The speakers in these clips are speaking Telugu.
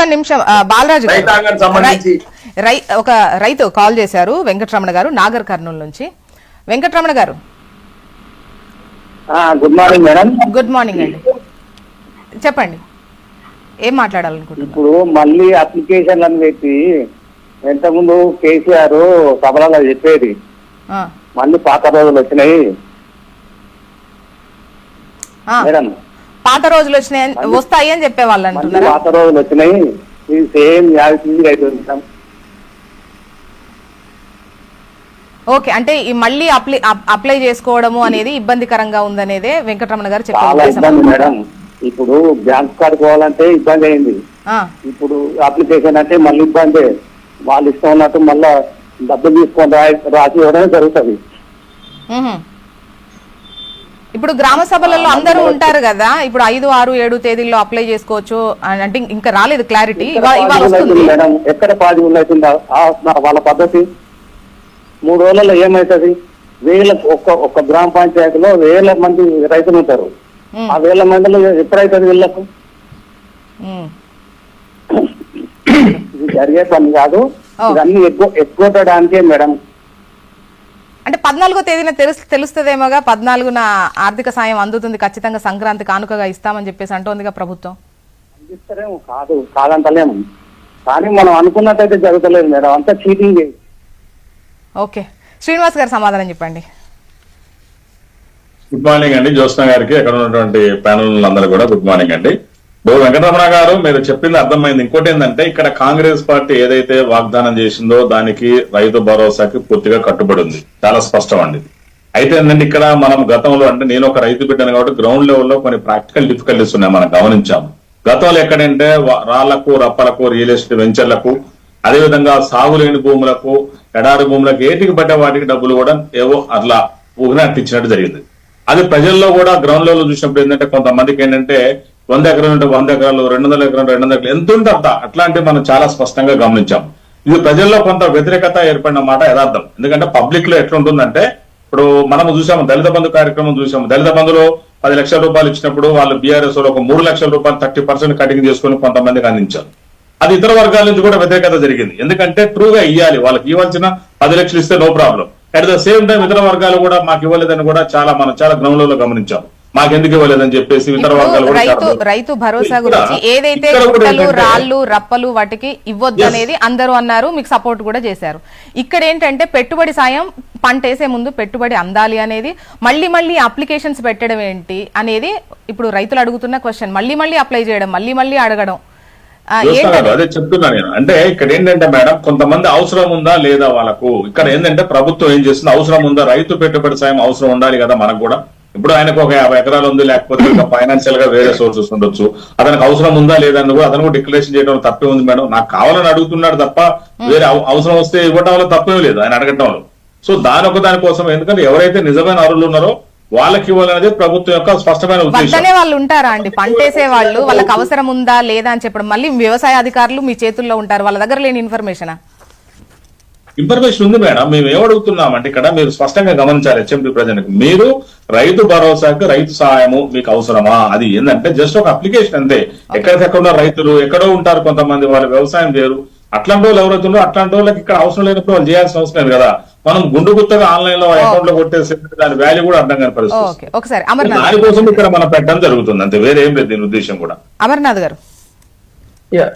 ఒక్క నిమిషం బాలరాజు గారు. ఒక రైతు కాల్ చేశారు వెంకటరమణ గారు నాగర్ కర్నూలు నుంచి. Venkataramana garu. Good morning madam good morning అండి. చెప్పండి. ఏం మాట్లాడాలనుకుంటున్నారు? ఇప్పుడు మళ్ళీ అప్లికేషన్లను పెట్టి ఇంతకుముందు కేసీఆర్ సభలలో చెప్పేది. ఆ, మళ్ళీ పాత రోజులు వచ్చినాయి. ఆ, మేడం పాత రోజులు వచ్చినాయి వస్తాయి అని చెప్పేవాళ్ళు అంటున్నారా? పాత రోజులు వచ్చినాయి. ఇది సేమ్ ఓకే అంటే ఈ మళ్ళీ అప్లై అప్- అప్లై చేసుకోవడము అనేది ఇబ్బందికరంగా ఉందనేదే వెంకటరమణ గారు చెప్పే చాలా ఉద్దేశం. ఇబ్బంది మేడం. ఇప్పుడు బ్యాంక్ కార్డు పోవాలంటే ఇబ్బంది అయింది. ఇప్పుడు అప్లికేషన్ అంటే మళ్ళీ ఇబ్బంది. వాళ్ళు ఇష్టం ఉన్నట్టు మళ్ళా డబ్బులు తీసుకొని రాసి ఇవ్వడమే జరుగుతుంది. ఇప్పుడు గ్రామ సభలలో అందరూ ఉంటారు కదా ఇప్పుడు ఐదు ఆరు ఏడు తేదీల్లో అప్లై చేసుకోవచ్చు అని అంటే ఇంకా రాలేదు క్లారిటీ ఇవాళ ఇవాళ వస్తుంది. మేడం. ఎక్కడ పాది అవుతుంది వాళ్ళ పద్ధతి. మూడు రోజులలో ఏమవుతుంది వేల ఒక్క ఒక్క గ్రామ పంచాయతీలో వేల మంది రైతులు ఉంటారు. ఆ వేల మందిలో ఎప్పుడైతుంది వీళ్ళకు. ఇది జరిగే పని కాదు. ఇవన్నీ ఎక్కువ ఎక్కువడానికే మేడం. అంటే పద్నాలుగో తేదీన తెలుసు తెలుస్తుందేమోగా పద్నాలుగున ఆర్థిక సాయం అందుతుంది ఖచ్చితంగా సంక్రాంతి కానుకగా ఇస్తామని చెప్పేసి అంటోందిగా ప్రభుత్వం. అందిస్తారేమో కాదు కాదంటలేము. కానీ మనం అనుకున్నట్టయితే జరుగుతలేదు మేడం అంతా చీటింగ్ ఓకే. శ్రీనివాస్ గారు సమాధానం చెప్పండి. గుడ్ మార్నింగ్ అండి. జ్యోత్స్న గారికి ఎక్కడ ఉన్నటువంటి ప్యానల్ అందరూ కూడా గుడ్ మార్నింగ్ అండి. ఇప్పుడు వెంకటరమణ గారు మీరు చెప్పింది అర్థమైంది. ఇంకోటి ఏంటంటే ఇక్కడ కాంగ్రెస్ పార్టీ ఏదైతే వాగ్దానం చేసిందో దానికి రైతు భరోసాకి పూర్తిగా కట్టుబడి ఉంది చాలా స్పష్టం అండి అయితే ఏంటంటే ఇక్కడ మనం గతంలో అంటే నేను ఒక రైతు బిడ్డను కాబట్టి గ్రౌండ్ లెవెల్లో కొన్ని ప్రాక్టికల్ డిఫికల్టీస్ ఉన్నాయి మనం గమనించాము. గతంలో ఎక్కడంటే రాళ్ళకు రప్పలకు రియల్ ఎస్టేట్ వెంచర్లకు అదేవిధంగా సాగులేని భూములకు ఎడారి భూములకు ఏటికి పడ్డ వాటికి డబ్బులు కూడా ఏవో అట్లా ఊహనట్టించినట్టు జరిగింది. అది ప్రజల్లో కూడా గ్రౌండ్ లెవెల్ చూసినప్పుడు ఏంటంటే కొంతమందికి ఏంటంటే వంద ఎకరాలు అంటే వంద ఎకరాలు రెండు వందల ఎకరాలు రెండు వందల ఎకరాలు. ఎంత ఉంటే అంత. అట్లాంటివి మనం చాలా స్పష్టంగా గమనించాం. ఇది ప్రజల్లో కొంత వ్యతిరేకత ఏర్పడిన మాట యథార్థం. ఎందుకంటే పబ్లిక్లో ఎట్లుంటుందంటే ఇప్పుడు మనము చూసాము దళిత బంధు కార్యక్రమం చూసాము. దళిత బంధులో పది లక్షల రూపాయలు ఇచ్చినప్పుడు వాళ్ళు బీఆర్ఎస్లో ఒక మూడు లక్షల రూపాయలు థర్టీ పర్సెంట్ కటింగ్ చేసుకుని కొంతమందికి అందించారు. అది ఇతర వర్గాల నుంచి కూడా వ్యతిరేకత జరిగింది. ఎందుకంటే ట్రూగా ఇవ్వాలి వాళ్ళకి ఇవ్వాల్సిన పది లక్షలు ఇస్తే no problem at the same time ఇతర వర్గాలు కూడా మాకు ఇవ్వలేదని కూడా చాలా మనం చాలా గ్రౌండ్లో గమనించాం మాకు ఎందుకు ఇవ్వలేదని చెప్పేసి ఇతర వర్గాలు రైతు భరోసా గురించి ఏదైతే గుట్టలు రాళ్ళు రప్పలు వాటికి ఇవ్వద్దు అనేది అందరూ అన్నారు మీకు సపోర్ట్ కూడా చేశారు. ఇక్కడ ఏంటంటే పెట్టుబడి సాయం పంట వేసే ముందు పెట్టుబడి అందాలి అనేది మళ్ళీ మళ్ళీ అప్లికేషన్స్ పెట్టడం ఏంటి అనేది ఇప్పుడు రైతులు అడుగుతున్న క్వశ్చన్ మళ్ళీ మళ్ళీ అప్లై చేయడం మళ్ళీ మళ్ళీ అడగడం. అదే చెప్తున్నా నేను. అంటే ఇక్కడ ఏంటంటే మేడం కొంతమంది అవసరం ఉందా లేదా వాళ్ళకు? ఇక్కడ ఏంటంటే ప్రభుత్వం ఏం చేస్తుంది? అవసరం ఉందా? రైతు పెట్టుబడి సాయం అవసరం ఉండాలి కదా మనకు కూడా. ఇప్పుడు ఆయనకు ఒక యాభై ఎకరాలు ఉంది లేకపోతే ఇంకా ఫైనాన్షియల్గా వేరే సోర్సెస్ ఉండొచ్చు. అతనికి అవసరం ఉందా లేదని కూడా అతను కూడా డిక్లరేషన్ చేయడం తప్పే ఉంది మేడం. నాకు కావాలని అడుగుతున్నాడు తప్ప వేరే అవసరం వస్తే ఇవ్వడం వల్ల తప్పేం లేదు ఆయన అడగటంలో సో దాని ఒక దాని కోసం ఎందుకంటే ఎవరైతే నిజమైన అరువులు ఉన్నారో వాళ్ళకి ఇవ్వాలనేది ప్రభుత్వం యొక్క స్పష్టమైన ఉద్దేశం. వాళ్ళు ఉంటారా అండి? పంటేసే వాళ్ళు వాళ్ళకి అవసరం ఉందా లేదా అని చెప్పడం. మళ్ళీ వ్యవసాయ అధికారులు మీ చేతుల్లో ఉంటారు వాళ్ళ దగ్గర లేని ఇన్ఫర్మేషన్ ఇన్ఫర్మేషన్ ఉంది మేడం. మేము ఏమడుగుతున్నాం అంటే ఇక్కడ మీరు స్పష్టంగా గమనించాలి హెచ్ఎండి ప్రజలకు. మీరు రైతు భరోసాకి రైతు సహాయము మీకు అవసరమా? అది ఏంటంటే జస్ట్ ఒక అప్లికేషన్ అంతే. ఎక్కడికెక్కడ ఉన్న రైతులు ఎక్కడో ఉంటారు కొంతమంది వాళ్ళు వ్యవసాయం చేయరు. అట్లాంటి వాళ్ళు ఎవరైతే ఉన్నారో అట్లాంటి వాళ్ళకి ఇక్కడ అవసరం లేనప్పుడు వాళ్ళు చేయాల్సిన అవసరం లేదు కదా. మనం గుండు గుత్తగా ఆన్లైన్లో అకౌంట్లో కొట్టేసి దాని వాల్యూ కూడా అర్థం కాని పరిస్థితి ఓకే. ఒకసారి అమర్నాథ్. దానికోసం ఇక్కడ మనం పెట్టడం జరుగుతుంది. అంతే వేరే ఏం లేదు దీని ఉద్దేశం కూడా. అమర్నాథ్ గారు. యా.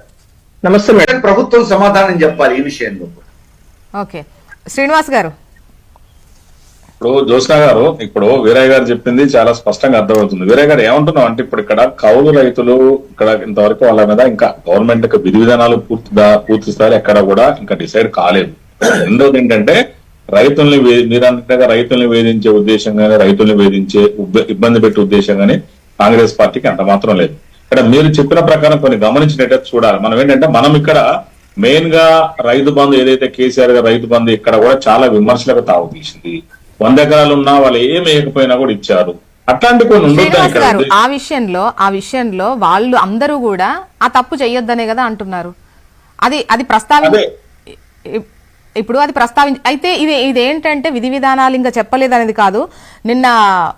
నమస్తే మేడం మేడం. ప్రభుత్వం సమాధానం చెప్పాలి ఈ విషయంలో. ఓకే. శ్రీనివాస్ గారు. ఇప్పుడు జ్యోత్స్న గారు ఇప్పుడు వీరయ్య గారు చెప్పింది చాలా స్పష్టంగా అర్థమవుతుంది. వీరయ్య గారు ఏమంటున్నాం అంటే ఇప్పుడు ఇక్కడ కౌలు రైతులు ఇక్కడ ఇంతవరకు వాళ్ళ మీద ఇంకా గవర్నమెంట్ యొక్క విధి విధానాలు పూర్తి పూర్తి స్థాయి ఎక్కడ కూడా ఇంకా డిసైడ్ కాలేదు. రెండోది ఏంటంటే రైతుల్ని వే- మీరు అన్నట్టుగా రైతుల్ని వేధించే ఉద్దేశంగానే రైతుల్ని వేధించే ఇబ్బంది పెట్టే ఉద్దేశంగానే కాంగ్రెస్ పార్టీకి అంత మాత్రం లేదు. ఇక్కడ మీరు చెప్పిన ప్రకారం కొన్ని గమనించినట్టు చూడాలి. మనం ఏంటంటే మనం ఇక్కడ మెయిన్గా రైతు బంధు ఏదైతే కేసీఆర్ గారు రైతు బంధు ఇక్కడ కూడా చాలా విమర్శలకు తావు తీసింది వంద ఎకరాలు ఉన్నా వాళ్ళు ఏం వేయకపోయినా కూడా ఇచ్చారు అట్లాంటి కొన్ని గారు. ఆ విషయంలో ఆ విషయంలో వాళ్ళు అందరూ కూడా ఆ తప్పు చెయ్యొద్దనే కదా అంటున్నారు అది అది ప్రస్తావి అదే. ఇ- ఇప్పుడు అది ప్రస్తావించి అయితే ఇది ఇది ఏంటంటే విధి విధానాలు ఇంకా చెప్పలేదు అనేది కాదు. నిన్న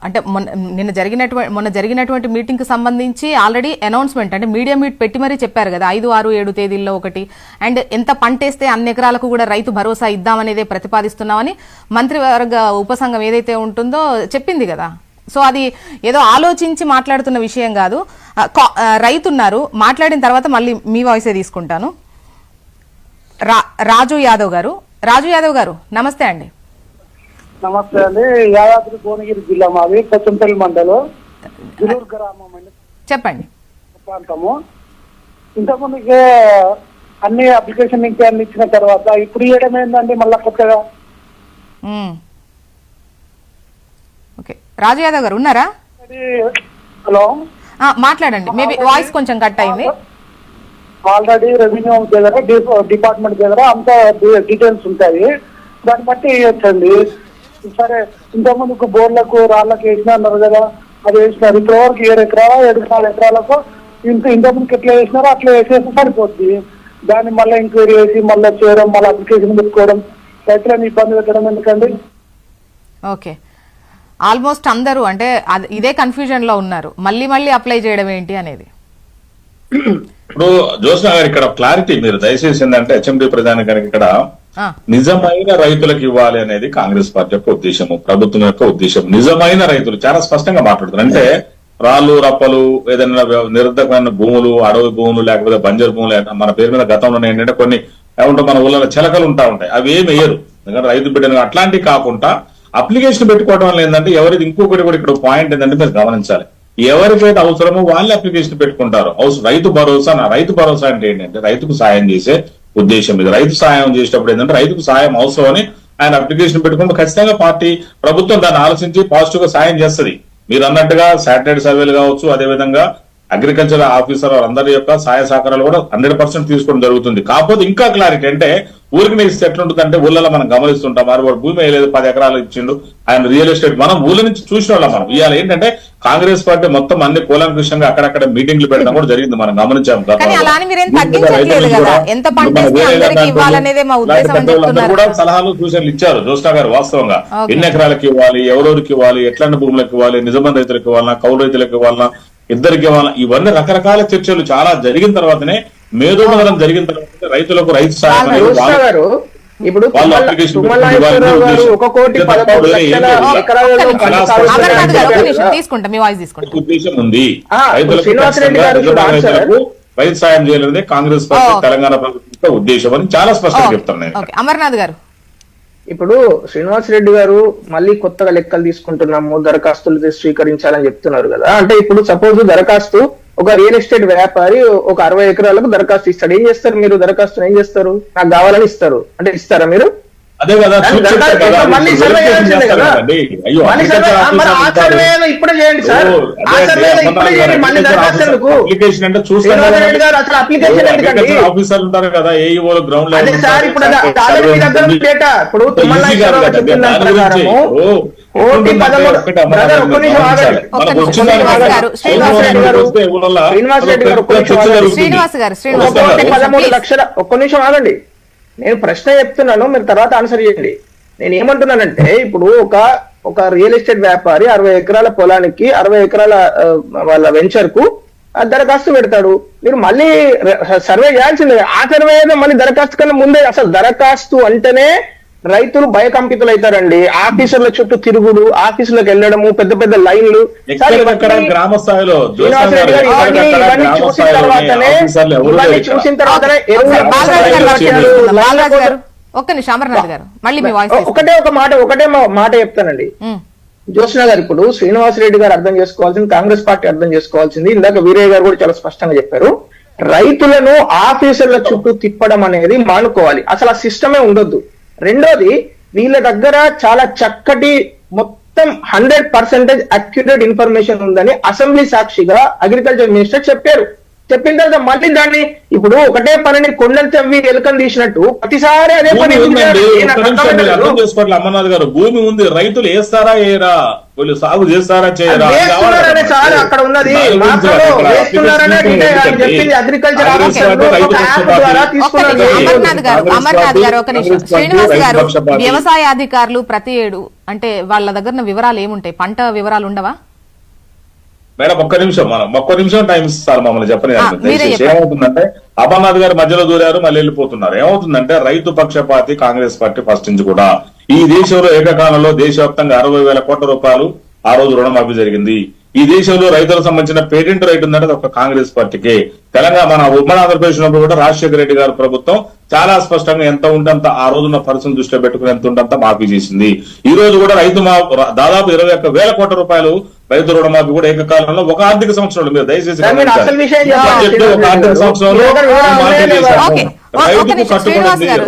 అంటే మొన్న నిన్న జరిగినటువంటి మొన్న జరిగినటువంటి మీటింగ్కి సంబంధించి ఆల్రెడీ అనౌన్స్మెంట్ అంటే మీడియా మీట్ పెట్టి మరీ చెప్పారు కదా ఐదు ఆరు ఏడు తేదీల్లో ఒకటి. అండ్ ఎంత పంటేస్తే అన్ని ఎకరాలకు కూడా రైతు భరోసా ఇద్దామనేదే ప్రతిపాదిస్తున్నామని మంత్రివర్గ ఉపసంఘం ఏదైతే ఉంటుందో చెప్పింది కదా. సో అది ఏదో ఆలోచించి మాట్లాడుతున్న విషయం కాదు. కా- రైతు ఉన్నారు మాట్లాడిన తర్వాత మళ్ళీ మీ వాయిసే తీసుకుంటాను. రా రాజు యాదవ్ గారు రాజు యాదవ్ గారు నమస్తే అండి. నమస్తే అండి. యాదాద్రి భువనగిరి జిల్లా మాది కొచ్చంపల్లి మండలం గురూరు గ్రామం అండి. చెప్పండి. ప్రాంతము. ఇంతకుముందుకే అన్ని అప్లికేషన్ ఇంకా అన్ని ఇచ్చిన తర్వాత ఇప్పుడు ఇవ్వడం ఏంటండి మళ్ళా కొత్తగా. ఓకే. రాజు యాదవ్ గారు ఉన్నారా? హలో. మాట్లాడండి. మేబీ వాయిస్ కొంచెం కట్ అయింది. ఆల్రెడీ రెవెన్యూ దగ్గర డిపార్ట్మెంట్ దగ్గర అంత డీటెయిల్స్ ఉంటాయి. దాన్ని బట్టి ఇవ్వచ్చండి. సరే ఇంతకుముందుకు బోర్లకు రాళ్ళకు వేసిన అన్నారు కదా అది వేసినారు. ఇప్పుడు వరకు ఏడు ఎకరాల ఏడు నాలుగు ఎకరాలకు ఇంత ఇంతకుముందుకు ఎట్లా వేసినారో అట్లా వేసేస్తే సరిపోద్ది. దాన్ని మళ్ళీ ఎంక్వైరీ చేసి మళ్ళీ చేయడం మళ్ళీ అప్లికేషన్ పెట్టుకోవడం రైతులను ఇబ్బంది పెట్టడం ఎందుకండి? ఓకే. ఆల్మోస్ట్ అందరూ అంటే ఇదే కన్ఫ్యూజన్లో ఉన్నారు. మళ్ళీ మళ్ళీ అప్లై చేయడం ఏంటి అనేది? ఇప్పుడు జోస్నా గారు ఇక్కడ క్లారిటీ మీరు దయచేసి ఏంటంటే హెచ్ఎండి ప్రధాని గారికి ఇక్కడ నిజమైన రైతులకు ఇవ్వాలి అనేది కాంగ్రెస్ పార్టీ యొక్క ఉద్దేశము ప్రభుత్వం యొక్క ఉద్దేశం నిజమైన రైతులు చాలా స్పష్టంగా మాట్లాడుతున్నారు. అంటే రాళ్ళు రప్పలు ఏదైనా నిరర్ధకమైన భూములు అడవి భూములు లేకపోతే బంజరు భూములు మన పేరు మీద గతంలో ఏంటంటే కొన్ని ఏమంటే మన ఊళ్ళో చిలకలు ఉంటా ఉంటాయి. అవి ఏమి వేయరు. ఎందుకంటే రైతు బిడ్డను అట్లాంటివి కాకుండా అప్లికేషన్ పెట్టుకోవడం వల్ల ఏంటంటే ఎవరిది ఇంకొకటి కూడా ఇక్కడ పాయింట్ ఏంటంటే మీరు గమనించాలి. ఎవరికైతే అవసరమో వాళ్ళే అప్లికేషన్ పెట్టుకుంటారు. అవసరం రైతు భరోసా నా రైతు భరోసా అంటే ఏంటంటే రైతుకు సాయం చేసే ఉద్దేశం ఇది. రైతు సాయం చేసేటప్పుడు ఏంటంటే రైతుకు సాయం అవసరం అని ఆయన అప్లికేషన్ పెట్టుకుంటే ఖచ్చితంగా పార్టీ ప్రభుత్వం దాన్ని ఆలోచించి పాజిటివ్గా సాయం చేస్తది. మీరు అన్నట్టుగా శాటిలైట్ సర్వేలు కావచ్చు అదే విధంగా అగ్రికల్చర్ ఆఫీసర్ అందరి యొక్క సహాయ సహకారాలు కూడా హండ్రెడ్ పర్సెంట్ తీసుకోవడం జరుగుతుంది. కాకపోతే ఇంకా క్లారిటీ అంటే ఊరికి ఇస్తే ఎట్లుంటుంది అంటే ఊళ్ళలో మనం గమనిస్తుంటాం. మరి వాడు భూమి వేయలేదు పది ఎకరాలు ఇచ్చిండు. ఆయన రియల్ ఎస్టేట్ మనం ఊళ్ళ నుంచి చూసిన వాళ్ళం మనం. ఇవాళ ఏంటంటే కాంగ్రెస్ పార్టీ మొత్తం అన్ని కూలంకృషంగా అక్కడక్కడ మీటింగ్లు పెట్టడం కూడా జరిగింది. మనం గమనించాం. కూడా. సలహాలు సూచనలు ఇచ్చారు. జోస్నా గారు వాస్తవంగా. ఎన్ని ఎకరాలకు ఇవ్వాలి ఎవరెవరికి ఇవ్వాలి ఎట్లాంటి భూములకు ఇవ్వాలి నిజమైన రైతులకు ఇవ్వాలన్నా కౌలు రైతులకు ఇవ్వాలన్నా ఇద్దరికి ఇవన్నీ రకరకాల చర్చలు చాలా జరిగిన తర్వాతనే మేధోమదనం జరిగిన తర్వాత రైతులకు రైతు సాయం ఇప్పుడు ఉద్దేశం. ఒక కోటి ఉంది. రైతు సాయం చేయాలనేది కాంగ్రెస్. తెలంగాణ ప్రభుత్వం ఉద్దేశం అని చాలా స్పష్టంగా. చెప్తాను నేను ఓకే. అమర్నాథ్ గారు. ఇప్పుడు శ్రీనివాస్ రెడ్డి గారు మళ్ళీ కొత్తగా లెక్కలు తీసుకుంటున్నాము దరఖాస్తులు స్వీకరించాలని చెప్తున్నారు కదా. అంటే ఇప్పుడు సపోజ్ దరఖాస్తు ఒక రియల్ ఎస్టేట్ వ్యాపారి ఒక అరవై ఎకరాలకు దరఖాస్తు ఇస్తాడు. ఏం చేస్తారు మీరు? దరఖాస్తును ఏం చేస్తారు? నాకు కావాలని ఇస్తారు. అంటే ఇస్తారా మీరు? అదే కదా. అయ్యో. ఇప్పుడే చేయండి సార్. ఆఫీసర్ అప్లికేషన్ అంటే చూస్తాం శ్రీనివాస్ కదా. రెడ్డి గారు అసలు అప్లికేషన్ ఓ, ఎందుకండి? అగ్రికల్చర్ ఆఫీసర్లు ఉంటారు కదా ఏఈఓలు గ్రౌండ్ గారు, శ్రీనివాస్ రెడ్డి గారు ఒక్క నిమిషం ఆగండి. నేను ప్రశ్న చెప్తున్నాను మీరు తర్వాత ఆన్సర్ చేయండి. నేను ఏమంటున్నానంటే ఇప్పుడు ఒక ఒక రియల్ ఎస్టేట్ వ్యాపారి అరవై ఎకరాల పొలానికి అరవై ఎకరాల వాళ్ళ వెంచర్కు ఆ దరఖాస్తు పెడతాడు. మీరు మళ్ళీ సర్వే చేయాల్సిందే. ఆ సర్వే ఏదో మళ్ళీ దరఖాస్తు కన్నా ముందే అసలు దరఖాస్తు అంటేనే రైతులు భయకంపితులు అవుతారండి ఆఫీసుల చుట్టూ తిరుగుడు ఆఫీసులకు వెళ్ళడము పెద్ద పెద్ద లైన్లు. గ్రామ స్థాయిలో ఇవన్నీ చూసిన తర్వాతనే ఆఫీసర్లు ఇవన్నీ. చూసిన తర్వాతనే ఒక్క నిమిషం అమర్నాథ్ గారు. మళ్ళీ మీ వాయిస్. ఒకటే ఒక మాట ఒకటే మా- మాట చెప్తానండి. జ్యోత్స్న గారు ఇప్పుడు శ్రీనివాస్ రెడ్డి గారు అర్థం చేసుకోవాల్సింది కాంగ్రెస్ పార్టీ అర్థం చేసుకోవాల్సింది. ఇందాక వీరయ్య గారు కూడా చాలా స్పష్టంగా చెప్పారు. రైతులను ఆఫీసర్ల చుట్టూ తిప్పడం అనేది మానుకోవాలి. అసలు ఆ సిస్టమే ఉండొద్దు. రెండోది వీళ్ళ దగ్గర చాలా చక్కటి మొత్తం హండ్రెడ్ పర్సెంటేజ్ అక్యురేట్ ఇన్ఫర్మేషన్ ఉందని అసెంబ్లీ సాక్షిగా అగ్రికల్చర్ మినిస్టర్ చెప్పారు. చెప్పిన తర్వాత మళ్ళీ దాన్ని ఇప్పుడు ఒకటే పనిని కొండలు తవ్వి ఎలుకని తీసినట్టు ప్రతిసారి అదే పని అర్థం అమర్నాథ్ గారు. భూమి ఉంది రైతులు వేస్తారా ఏరా వీళ్ళు సాగు చేస్తారా చేయరా? సార్ అక్కడ ఉన్నది. చెప్పింది తీసుకున్నారు. అమర్నాథ్ గారు అమర్నాథ్ ఒక నిమిషం. శ్రీనివాస్ గారు. వ్యవసాయ అధికారులు ప్రతి ఏడు అంటే వాళ్ళ దగ్గర వివరాలు ఏముంటాయి? పంట వివరాలు ఉండవా? మేడం ఒక్క నిమిషం మనం ఒక్క నిమిషం టైం ఇస్తారు మమ్మల్ని చెప్పని. ఏమవుతుందంటే అమర్నాథ్ గారు మధ్యలో దూరారు మళ్ళీ వెళ్ళిపోతున్నారు. ఏమవుతుందంటే రైతు పక్షపాతి కాంగ్రెస్ పార్టీ ఫస్ట్ నుంచి కూడా. ఈ దేశంలో ఏకకాలంలో దేశవ్యాప్తంగా అరవై వేల కోట్ల రూపాయలు ఆ రోజు రుణమాఫీ జరిగింది. ఈ దేశంలో రైతులకు సంబంధించిన పేటెంట్ రైట్ ఉందంటే ఒక కాంగ్రెస్ పార్టీకి. తెలంగాణ మన ఉమ్మడి ఆంధ్రప్రదేశ్ ఉన్నప్పుడు కూడా రాజశేఖర రెడ్డి గారి ప్రభుత్వం చాలా స్పష్టంగా ఎంత ఉండంత ఆ రోజున్న పరిస్థితులు దృష్టిలో పెట్టుకుని ఎంత ఉండంత మాఫీ చేసింది. ఈ రోజు కూడా రైతు మా దాదాపు ఇరవై ఒక్క వేల కోట్ల రూపాయలు రైతు రుణమాఫీ కూడా ఏకకాలంలో ఒక ఆర్థిక సంవత్సరంలో మీరు దయచేసి ఒక ఆర్థిక సంవత్సరంలో రైతుకు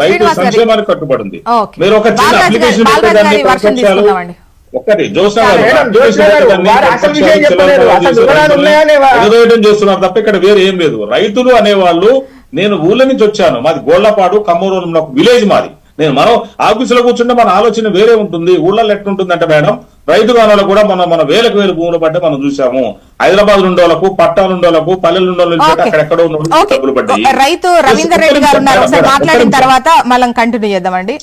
రైతు. సంక్షేమానికి కట్టుబడి. మీరు ఒక చిన్న అప్లికేషన్ బాలరాజు పెట్టేదాన్ని గారి వర్షన్ ప్రతిపక్షాలు తీసుకుందామండి. ఒక్కటి జోస్నా గారు, మేడం, application జోస్నా గారు, పెట్టేదాన్ని వారు అసలు విషయం ప్రతిపక్షాలు చెప్పలేదు. చిలకలు అసలు చేసి వివరాలు రైతుల్ని ఉన్నాయా లేవా? ఎగదోయడం చేస్తున్నారు తప్ప ఇక్కడ వేరే ఏం లేదు రైతులు అనేవాళ్ళు నేను ఊళ్ళ నుంచి వచ్చాను మాది గోళ్ళపాడు కమ్మూరు ఒక విలేజ్ మాది నేను మనం ఆఫీసులో కూర్చుంటే మన ఆలోచన వేరే ఉంటుంది ఊళ్ళలో ఎట్లుంటుందంటే మేడం రైతు గానాలు కూడా మనం మన వేలకు వేలు భూములు పట్టి మనం చూసాము హైదరాబాద్ ఉండోళ్ళకు పట్టాలు ఉండోళ్ళకు పల్లెలు. అక్కడెక్కడ. డబ్బులు పడ్డాయి రైతు రవీందర్ రెడ్డి గారు ఉన్నారు మాట్లాడిన తర్వాత మనం కంటిన్యూ చేద్దామండి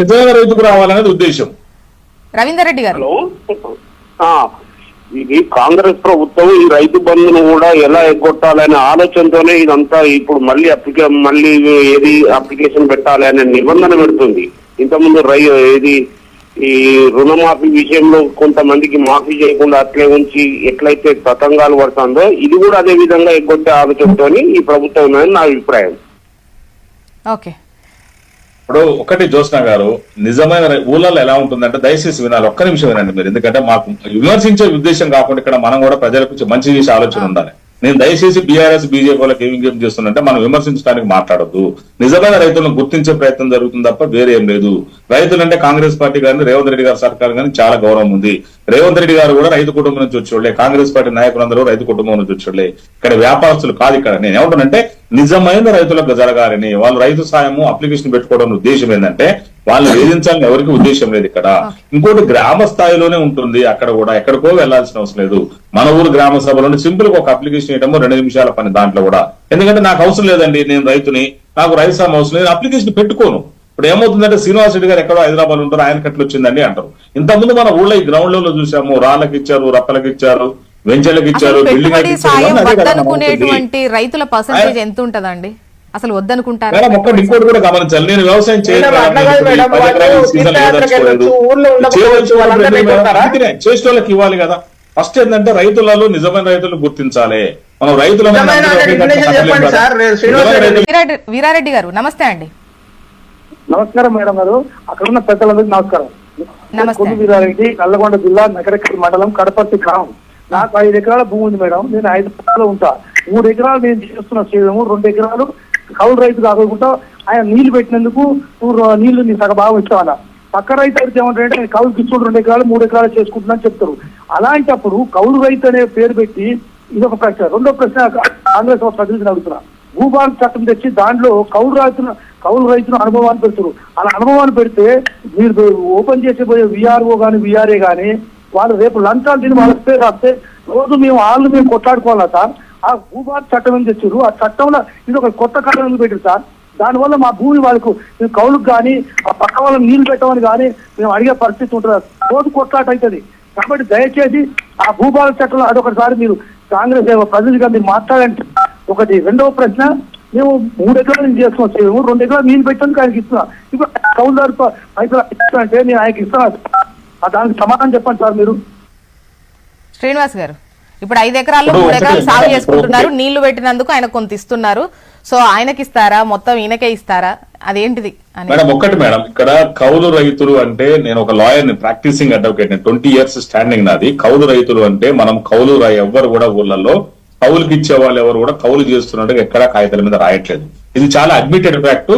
నిజంగా రైతుకు రావాలనేది ఉద్దేశం. రవీందర్ రెడ్డి గారు. ఇది కాంగ్రెస్ ప్రభుత్వం ఈ రైతు బంధును కూడా ఎలా ఎగ్గొట్టాలనే ఆలోచనతోనే ఇదంతా ఇప్పుడు మళ్ళీ అప్లికే మళ్ళీ ఏది అప్లికేషన్ పెట్టాలి అనే నిబంధన పెడుతుంది. ఇంతకుముందు రై ఏది ఈ రుణమాఫీ విషయంలో కొంతమందికి మాఫీ చేయకుండా అట్లే ఉంచి ఎట్లయితే తతంగాలు పడుతుందో ఇది కూడా అదే విధంగా ఎగ్గొట్టే ఆలోచనతోని ఈ ప్రభుత్వం నా అభిప్రాయం. ఓకే. ఇప్పుడు ఒకటి జ్యోత్స్న గారు నిజమైన రై- ఊళ్ళల్లో ఎలా ఉంటుందంటే దయచేసి వినాలి. ఒక్క నిమిషం వినండి మీరు. ఎందుకంటే మాకు విమర్శించే ఉద్దేశం కాకుండా ఇక్కడ మనం కూడా ప్రజలకు మంచి చేసే ఆలోచన ఉండాలి. నేను దయచేసి బీఆర్ఎస్ బీజేపీ వాళ్ళకి ఏమి ఏం చేస్తుందంటే మనం విమర్శించడానికి మాట్లాడొద్దు. నిజమైన రైతులను గుర్తించే ప్రయత్నం జరుగుతుంది తప్ప వేరేం లేదు. రైతులంటే కాంగ్రెస్ పార్టీ కానీ రేవంత్ రెడ్డి గారి సర్కార్ కానీ చాలా గౌరవం ఉంది. రేవంత్ రెడ్డి గారు కూడా రైతు కుటుంబం నుంచి వచ్చేవాళ్ళే. కాంగ్రెస్ పార్టీ నాయకులందరూ రైతు కుటుంబం నుంచి వచ్చేవాళ్ళే. ఇక్కడ వ్యాపారస్తులు కాదు ఇక్కడ. నేను ఏమంటానంటే నిజమైన రైతులకు జరగాలని వాళ్ళు రైతు సాయము అప్లికేషన్ పెట్టుకోవడం ఉద్దేశం ఏంటంటే వాళ్ళు వేధించాలని ఎవరికి ఉద్దేశం లేదు ఇక్కడ. ఇంకోటి గ్రామ స్థాయిలోనే ఉంటుంది అక్కడ కూడా. ఎక్కడికో వెళ్ళాల్సిన అవసరం లేదు. మన ఊరు గ్రామ సభలోనే సింపుల్గా ఒక అప్లికేషన్ ఇవ్వడము రెండు నిమిషాల పని దాంట్లో కూడా. ఎందుకంటే నాకు అవసరం లేదండి నేను రైతుని. నాకు రైతు సాయం అవసరం లేదు. అప్లికేషన్ పెట్టుకోను. ఇప్పుడు ఏమవుతుందంటే శ్రీనివాస్ రెడ్డి గారు ఎక్కడో హైదరాబాద్ ఉంటారు ఆయన కట్లు వచ్చిందండి అంటారు. ఇంతకుముందు మన ఊళ్ళో ఈ గ్రౌండ్లో చూసాము రాళ్ళకి ఇచ్చారు రప్పలకి ఇచ్చారు వెంచర్లకు ఇచ్చారు బిల్డింగ్ రైతుల పర్సంటేజ్ ఎంత ఉంటదండి? అసలు వద్దనుకుంటారు? మేడం ఒక్కటి ఇంకోటి కూడా గమనించాలి. నేను వ్యవసాయం చేయను మేడం, అట్లా కాదు మేడం, పది ఎకరాలు వాళ్ళు సీజన్ తీర్థయాత్రకు ఏదలుచుకోలేదు. వెళ్ళొచ్చు, ఊర్లో ఉండకపోవచ్చు, చేయవలసిన వాళ్ళందరినీ ప్రతి మేడం, పెడతారా? అందుకనే చేసేటోళ్ళకి ఇవ్వాలి కదా. ఫస్ట్ ఏంటంటే రైతులలో నిజమైన రైతులు గుర్తించాలి. మనం. రైతులు వీరారెడ్డి గారు నమస్తే అండి. నమస్కారం మేడం గారు. అక్కడ ఉన్న పెద్దలందరికీ నమస్కారం. వీరారెడ్డి నల్లగొండ జిల్లా నగరకల్ మండలం కడపర్తి గ్రామం. నాకు ఐదు ఎకరాల భూమి ఉంది మేడం. నేను ఐదు ఎకరాలు ఉంటా. మూడు ఎకరాలు నేను చేస్తున్న చేయడము రెండు ఎకరాలు కౌలు రైతు కాకుండా ఆయన నీళ్ళు పెట్టినందుకు నీళ్ళు నీ సగ ఇస్తావన్న పక్క రైతు అయితే ఏమంటారంటే నేను కౌలుకి ఇచ్చుకుంటూ రెండు ఎకరాలు మూడు ఎకరాలు చేసుకుంటున్నా అని చెప్తారు. అలాంటప్పుడు కౌలు రైతు అనే పేరు పెట్టి ఇది ఒక ప్రశ్న రెండో ప్రశ్న కాంగ్రెస్ ప్రతినిధిని అడుగుతున్నా. భూభారత చట్టం తెచ్చి దాంట్లో కౌలు రైతును కౌలు రైతును అనుభవాన్ని పెడతారు. అలా అనుభవాన్ని పెడితే మీరు ఓపెన్ చేసి పోయే విఆర్ఓ కానీ విఆర్ఏ కానీ వాళ్ళు రేపు లంచాలు తిని వాళ్ళ పేరు రాస్తే రోజు మేము వాళ్ళు మేము కొట్లాడుకోవాలా సార్? ఆ భూభారత చట్టం ఏం తెచ్చారు ఆ చట్టంలో ఇది ఒక కొత్త కట్టడం పెట్టారు సార్? దానివల్ల మా భూమి వాళ్ళకు మేము కౌలుకు కానీ ఆ పక్క వాళ్ళకి నీళ్ళు పెట్టమని కానీ మేము అడిగే పరిస్థితి ఉంటుంది? రోజు కొట్లాట అవుతుంది కాబట్టి దయచేసి ఆ భూభారత చట్టంలో అదొకసారి మీరు కాంగ్రెస్ ప్రజలుగా మీరు మాట్లాడండి. ఒకటి. రెండవ ప్రశ్న మేము మూడు ఎకరాలు నేను చేసుకొని చేయము రెండు ఎకరాలు నీళ్ళు పెట్టడానికి ఆయనకి ఇస్తున్నా. ఇప్పుడు కౌలుదారు పైసలు అంటే నేను ఆయనకి ఇస్తాను? దానికి సమాధానం చెప్పండి సార్ మీరు. శ్రీనివాస్ గారు ఇప్పుడు ఐదు ఎకరాల్లో మూడు ఎకరాలు సాగు చేసుకుంటున్నారు. నీళ్ళు పెట్టినందుకు ఆయన కొంత ఇస్తున్నారు. సో ఆయనకి ఇస్తారా? మొత్తం ఈయనకే ఇస్తారా? అదేంటిది మేడం ఒక్కటి మేడం. ఇక్కడ కౌలు రైతులు అంటే నేను ఒక లాయర్ని practising advocate twenty years standing నాది. కౌలు రైతులు అంటే మనం కౌలు రాయి ఎవ్వరు కూడా ఊళ్ళల్లో కౌలుకి ఇచ్చే వాళ్ళు ఎవరు కూడా కౌలు చేస్తున్నట్టు ఎక్కడా కాగితాల మీద రాయట్లేదు. ఇది చాలా అడ్మిటెడ్ ఫ్యాక్ట్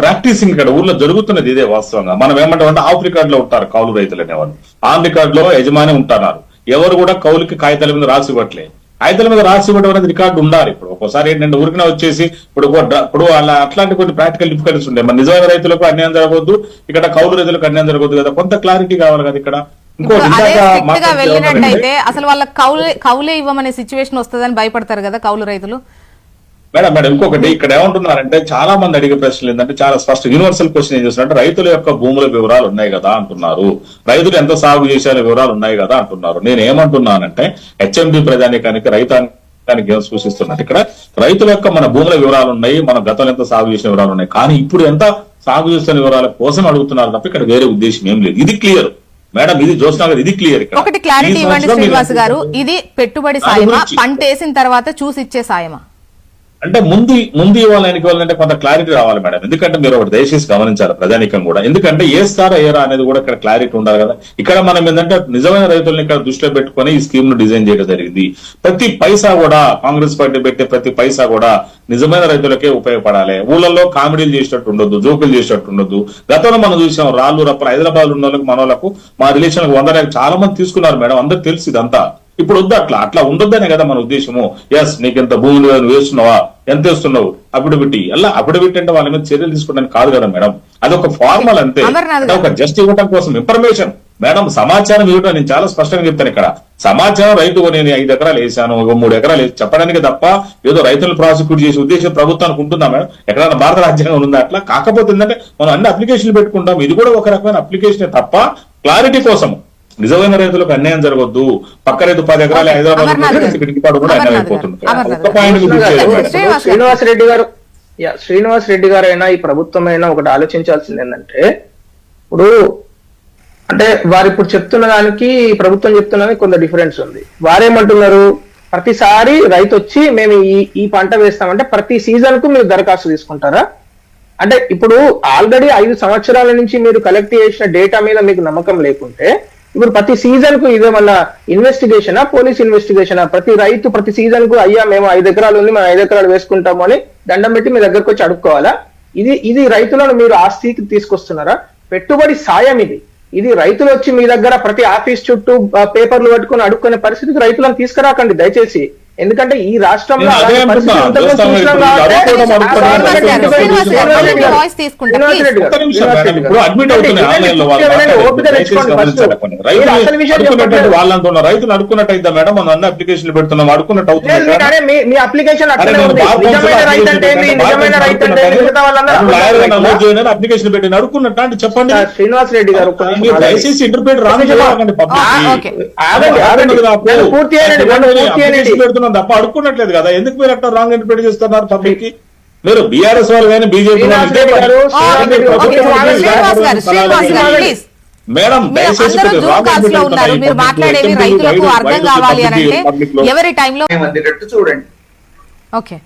ప్రాక్టీసింగ్ ఇక్కడ ఊర్లో జరుగుతున్నది ఇదే వాస్తవంగా. మనం ఏమంటామంటే ఆఫ్ రికార్డ్లో ఉంటారు కౌలు రైతులు అనేవాళ్ళు. ఆన్ రికార్డ్లో యజమాని ఉంటున్నారు. ఎవరు కూడా కౌలుకి కాగితాల మీద రాసి ఇవ్వట్లేదు కాగితాల మీద రాసి ఇవ్వడం అనేది రికార్డు ఉండాలి ఇప్పుడు. ఒకసారి ఏంటంటే ఊరికిన వచ్చేసి ఇప్పుడు ఇప్పుడు అలా అట్లాంటి కొన్ని ప్రాక్టికల్ డిఫికల్టీస్ ఉండే. మన నిజమైన రైతులకు అన్యాయం జరగవద్దు ఇక్కడ కౌలు రైతులకు అన్యాయం జరగవద్దు కదా. కొంత క్లారిటీ కావాలి కదా ఇక్కడ. ఇంకోటి వెళ్ళినట్టయితే అసలు వాళ్ళ కౌలే కౌలే ఇవ్వమనే సిచ్యువేషన్ వస్తుందని భయపడతారు కదా కౌలు రైతులు? మేడం మేడం ఇంకొకటి ఇక్కడ ఏమంటున్నారంటే చాలా మంది అడిగే ప్రశ్నలు ఏంటంటే చాలా స్పష్ట యూనివర్సల్ క్వశ్చన్ ఏం చేస్తున్నారంటే రైతుల యొక్క భూముల వివరాలు ఉన్నాయి కదా అంటున్నారు. రైతులు ఎంత సాగు చేశారో వివరాలు ఉన్నాయి కదా అంటున్నారు. నేను ఏమంటున్నానంటే హెచ్ఎండి ప్రజానికానికి రైతాంగానికి ఏం సూచిస్తున్నట్టు ఇక్కడ? రైతుల యొక్క మన భూముల వివరాలు ఉన్నాయి మన గతంలో ఎంత సాగు చేసిన వివరాలు ఉన్నాయి కానీ ఇప్పుడు ఎంత సాగు చేస్తున్న వివరాల కోసం అడుగుతున్నారు తప్ప ఇక్కడ వేరే ఉద్దేశం ఏం లేదు. ఇది క్లియర్ మేడం ఇది జోస్నా గారు ఇది క్లియర్ ఒకటి క్లారిటీ ఇవ్వండి శ్రీనివాస్ గారు. ఇది పెట్టుబడి సాయమా? పంట వేసిన తర్వాత చూసి ఇచ్చే సాయమా? అంటే ముందు ముందు ఇవ్వాలని ఇవ్వాలంటే కొంత క్లారిటీ రావాలి మేడం ఎందుకంటే మీరు ఒకటి దయచేసి గమనించాలి ప్రజానికం కూడా. ఎందుకంటే ఏ స్టార్ ఏరా అనేది కూడా ఇక్కడ క్లారిటీ ఉండాలి కదా. ఇక్కడ మనం ఏంటంటే నిజమైన రైతులను ఇక్కడ దృష్టిలో పెట్టుకొని ఈ స్కీమ్ను డిజైన్ చేయడం జరిగింది. ప్రతి పైసా కూడా కాంగ్రెస్ పార్టీ పెట్టే ప్రతి పైసా కూడా నిజమైన రైతులకే ఉపయోగపడాలి. ఊళ్ళల్లో కామెడీలు చేసేటట్టు ఉండొద్దు జోకులు చేసేటట్టు ఉండొద్దు. గతంలో మనం చూసాం రాళ్ళు రప్పలు. హైదరాబాద్ ఉన్న వాళ్ళకి మన వాళ్ళకు మా రిలేషన్ వంద చాలా మంది తీసుకున్నారు మేడం అందరు తెలుసు ఇదంతా. ఇప్పుడు వద్దు అట్లా. అట్లా ఉండొద్దనే కదా మన ఉద్దేశము. ఎస్ నీకు ఎంత భూములు నువ్వు వేస్తున్నావా? ఎంత వేస్తున్నావు? పెట్టి అలా పెట్టి అంటే వాళ్ళ మీద చర్యలు తీసుకోవడానికి కాదు కదా మేడం. అది ఒక ఫార్మల్ అంతే. ఒక జస్ట్ ఇవ్వడం కోసం ఇన్ఫర్మేషన్. మేడం సమాచారం ఇవ్వడం నేను చాలా స్పష్టంగా చెప్తాను ఇక్కడ. సమాచారం రైతు నేను ఐదు ఎకరాలు వేసాను ఒక మూడు ఎకరాలు వేసి చెప్పడానికి తప్ప ఏదో రైతులను ప్రాసిక్యూట్ చేసే ఉద్దేశం ప్రభుత్వానికి ఉంటుందా మేడం? ఎక్కడైనా భారత రాజ్యాంగం ఉందా అట్లా? కాకపోతే ఏంటంటే మనం అన్ని అప్లికేషన్లు పెట్టుకుంటాం. ఇది కూడా ఒక రకమైన అప్లికేషన్ తప్ప క్లారిటీ కోసం నిజమైన రైతులకు అన్యాయం జరగద్దు పక్క రైతు పది ఎకరాలు. హైదరాబాద్. ఇక్కడ ఇంటికాడు కూడా అన్యాయం. అయిపోతుంది. శ్రీనివాస్ రెడ్డి గారు యా, శ్రీనివాస్ రెడ్డి గారు అయినా ఈ ప్రభుత్వం అయినా ఒకటి ఆలోచించాల్సింది ఏంటంటే ఇప్పుడు అంటే వారు ఇప్పుడు చెప్తున్న దానికి ప్రభుత్వం చెప్తున్న దానికి కొంత డిఫరెన్స్ ఉంది వారేమంటున్నారు ప్రతిసారి రైతు వచ్చి మేము ఈ ఈ పంట వేస్తామంటే ప్రతి సీజన్కు మీరు దరఖాస్తు తీసుకుంటారా అంటే ఇప్పుడు ఆల్రెడీ ఐదు సంవత్సరాల నుంచి మీరు కలెక్ట్ చేసిన డేటా మీద మీకు నమ్మకం లేకుంటే ఇప్పుడు ప్రతి సీజన్కు ఇదేమన్నా ఇన్వెస్టిగేషనా పోలీస్ ఇన్వెస్టిగేషనా ప్రతి రైతు ప్రతి సీజన్కు అయ్యా మేము ఐదు ఎకరాలు ఉంది మేము ఐదు ఎకరాలు వేసుకుంటాము అని దండం పెట్టి మీ దగ్గరకు వచ్చి అడుక్కోవాలా? ఇది ఇది రైతులను మీరు ఆస్తికి తీసుకొస్తున్నారా? పెట్టుబడి సాయం ఇది. ఇది రైతులు వచ్చి మీ దగ్గర ప్రతి ఆఫీస్ చుట్టూ పేపర్లు పట్టుకొని అడుక్కునే పరిస్థితికి రైతులను తీసుకురాకండి. దయచేసి ఎందుకంటే ఈ రాష్ట్రంలో. రైతులు అడుక్కున్నట్టు అయితే మేడం మనం అన్ని అప్లికేషన్లు పెడుతున్నాం. అడుక్కున్నట్టు లేదు, అవుతుంది మీ- అప్లికేషన్ అప్లికేషన్ అంటే పెట్టి అడుక్కున్నట్టు అంటే చెప్పండి. శ్రీనివాస్ రెడ్డి గారు. దయచేసి ఇంటర్ప్రిట్ ఆగండి. నన్ను పూర్తి. పెడుతున్నాం తప్ప అడుక్కున్నట్లేదు కదా. ఎందుకు మీరు అట్లా రాంగ్ ఇంటర్ప్రిట్ చేస్తున్నారు పబ్లిక్కి? మీరు బీఆర్ఎస్ వాళ్ళు కానీ బీజేపీ. మేడం దయచేసి చూడండి. ఓకే.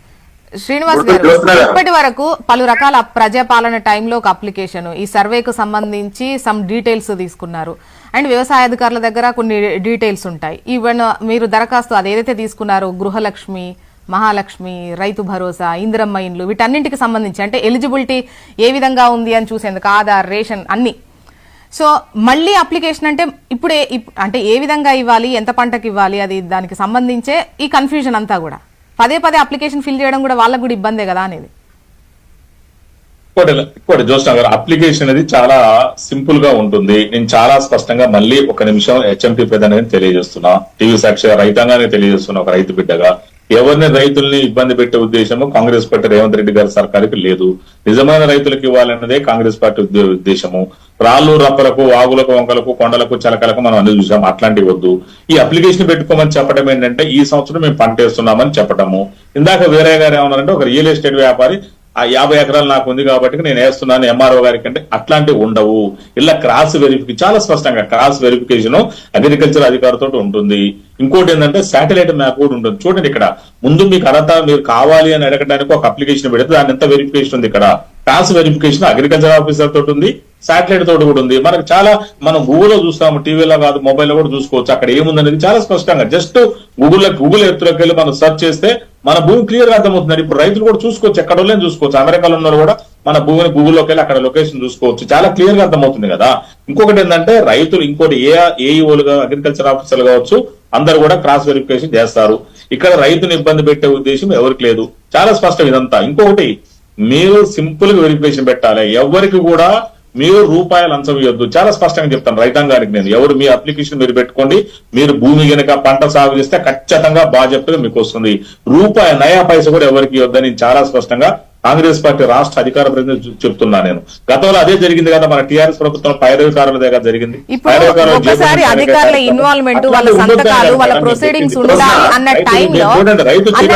శ్రీనివాస్ గారు? ఇప్పటి వరకు పలు రకాల ప్రజాపాలన టైంలో ఒక అప్లికేషన్ ఈ సర్వేకు సంబంధించి సమ్ డీటెయిల్స్ తీసుకున్నారు. అండ్ వ్యవసాయ అధికారుల దగ్గర కొన్ని డీటెయిల్స్ ఉంటాయి. ఈవెన్ మీరు దరఖాస్తు అది ఏదైతే తీసుకున్నారో గృహలక్ష్మి మహాలక్ష్మి రైతు భరోసా ఇందిరమ్మ ఇండ్లు వీటన్నింటికి సంబంధించి అంటే ఎలిజిబిలిటీ ఏ విధంగా ఉంది అని చూసేందుకు ఆధార్ రేషన్ అన్ని. సో మళ్ళీ అప్లికేషన్ అంటే ఇప్పుడే ఇప్- అంటే ఏ విధంగా ఇవ్వాలి ఎంత పంటకి ఇవ్వాలి అది దానికి సంబంధించే ఈ కన్ఫ్యూజన్ అంతా కూడా. పదే పదే అప్లికేషన్ ఫిల్ చేయడం కూడా వాళ్ళకు కూడా ఇబ్బందే కదా అనేది. ఇంకోటి ఇంకోటి గారు అప్లికేషన్ అనేది చాలా సింపుల్గా ఉంటుంది. నేను చాలా స్పష్టంగా మళ్ళీ ఒక నిమిషం హెచ్ఎంటీ ప్రధాని తెలియజేస్తున్నా. టీవీ సాక్షి రైతాంగానే తెలియజేస్తున్నా ఒక రైతు బిడ్డగా. ఎవరిని రైతుల్ని ఇబ్బంది పెట్టే ఉద్దేశము కాంగ్రెస్ పార్టీ రేవంత్ రెడ్డి గారి సర్కారుకి లేదు. నిజమైన రైతులకు ఇవ్వాలన్నదే కాంగ్రెస్ పార్టీ ఉద్దేశము. రాళ్ళు రప్పలకు వాగులకు వంకలకు కొండలకు చలకలకు మనం అన్ని చూసాం. అట్లాంటివి వద్దు. ఈ అప్లికేషన్ పెట్టుకోమని చెప్పడం ఏంటంటే ఈ సంవత్సరం మేము పంట వేస్తున్నామని చెప్పడము. ఇందాక వేరే గారు ఏమన్నారంటే ఒక రియల్ ఎస్టేట్ వ్యాపారి ఆ యాభై ఎకరాలు నాకు ఉంది కాబట్టి నేను వేస్తున్నాను ఎంఆర్ఓ గారికి అంటే అట్లాంటివి ఉండవు. ఇలా క్రాస్ వెరిఫికేషన్ చాలా స్పష్టంగా క్రాస్ వెరిఫికేషన్ అగ్రికల్చర్ అధికారితో ఉంటుంది. ఇంకోటి ఏంటంటే శాటిలైట్ మ్యాప్ కూడా ఉంటుంది. చూడండి ఇక్కడ. ముందు మీకు అర్హత మీరు కావాలి అని అడగడానికి ఒక అప్లికేషన్ పెడితే దాని ఎంత వెరిఫికేషన్ ఉంది ఇక్కడ. టాస్ వెరిఫికేషన్ అగ్రికల్చర్ ఆఫీసర్ తోటి ఉంది శాటిలైట్ తోటి కూడా ఉంది. మనకు చాలా మనం గూగుల్లో చూస్తాము టీవీలో కాదు మొబైల్లో కూడా చూసుకోవచ్చు. అక్కడ ఏముందనేది చాలా స్పష్టంగా. జస్ట్ గూగుల్లో గూగుల్ ఎత్తులోకి వెళ్ళి మనం సెర్చ్ చేస్తే మన భూమి క్లియర్గా అర్థమవుతుంది. ఇప్పుడు రైతులు కూడా చూసుకోవచ్చు ఎక్కడ వాళ్ళని చూసుకోవచ్చు. అమెరికాలో ఉన్న కూడా మన భూమిని గూగుల్లోకి వెళ్ళి అక్కడ లొకేషన్ చూసుకోవచ్చు. చాలా క్లియర్గా అర్థమవుతుంది కదా. ఇంకొకటి ఏంటంటే రైతులు ఇంకోటి ఏ ఏఈఓలుగా అగ్రికల్చర్ ఆఫీసర్లు కావచ్చు అందరు కూడా క్రాస్ వెరిఫికేషన్ చేస్తారు. ఇక్కడ రైతుని ఇబ్బంది పెట్టే ఉద్దేశం ఎవరికి లేదు. చాలా స్పష్టం ఇదంతా. ఇంకొకటి మీరు సింపుల్గా వెరిఫికేషన్ పెట్టాలి. ఎవరికి కూడా మీరు రూపాయలు లంచం ఇవ్వద్దు. చాలా స్పష్టంగా చెప్తాను రైతాంగానికి నేను. ఎవరు మీ అప్లికేషన్ మీరు పెట్టుకోండి మీరు భూమి గనక పంట సాగు చేస్తే ఖచ్చితంగా బాధ్యతగా మీకు వస్తుంది. రూపాయి నయా పైస కూడా ఎవరికి ఇవ్వద్దని చాలా స్పష్టంగా కాంగ్రెస్ పార్టీ రాష్ట్ర అధికార ప్రతినిధి చెప్తున్నా నేను గతంలో అదే జరిగింది కదా మన టీఆర్ఎస్ ప్రభుత్వం పైరవికారుల దగ్గర జరిగింది ఒకసారి అధికారుల ఇన్వాల్వ్మెంట్ వాళ్ళ సంతకాలు వాళ్ళ. ప్రొసీడింగ్స్ ఉండాలి అన్న టైంలో అన్న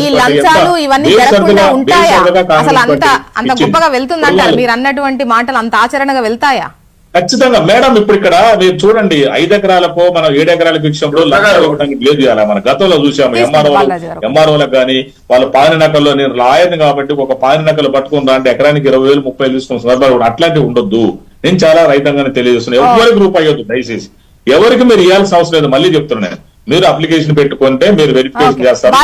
ఈ లంచాలు ఇవన్నీ జరగకుండా ఉంటాయా అసలు అంత అంత. గొప్పగా వెళ్తుందంటారు మీరు అన్నటువంటి మాటలు అంత ఆచరణగా వెళ్తాయా ఖచ్చితంగా. మేడం ఇప్పుడు ఇక్కడ మీరు చూడండి ఐదు ఎకరాలకు మనం ఏడు ఎకరాలకు ఇచ్చినప్పుడు లంచాలు ఇవ్వడానికి లేదు చేయాలి మన గతంలో చూసాము ఎంఆర్ఓ. ఎంఆర్ఓలకు కానీ వాళ్ళ పాని నకల్లో నేను లాయర్ని కాబట్టి ఒక పాని నకలు పట్టుకుని అంటే ఎకరానికి ఇరవై వేలు ముప్పై వేలు తీసుకున్న సందర్భాలు కూడా అట్లాంటివి ఉండొద్దు. నేను చాలా రైతాంగాన్ని తెలియజేస్తున్నాను ఎవరికి రూపాయి ఇవ్వద్దు దయచేసి. ఎవరికి మీరు ఇవ్వాల్సిన అవసరం లేదు మళ్ళీ చెప్తున్నాను నేను. మీరు అప్లికేషన్ పెట్టుకుంటే మీరు వెరిఫికేషన్. చేస్తారు.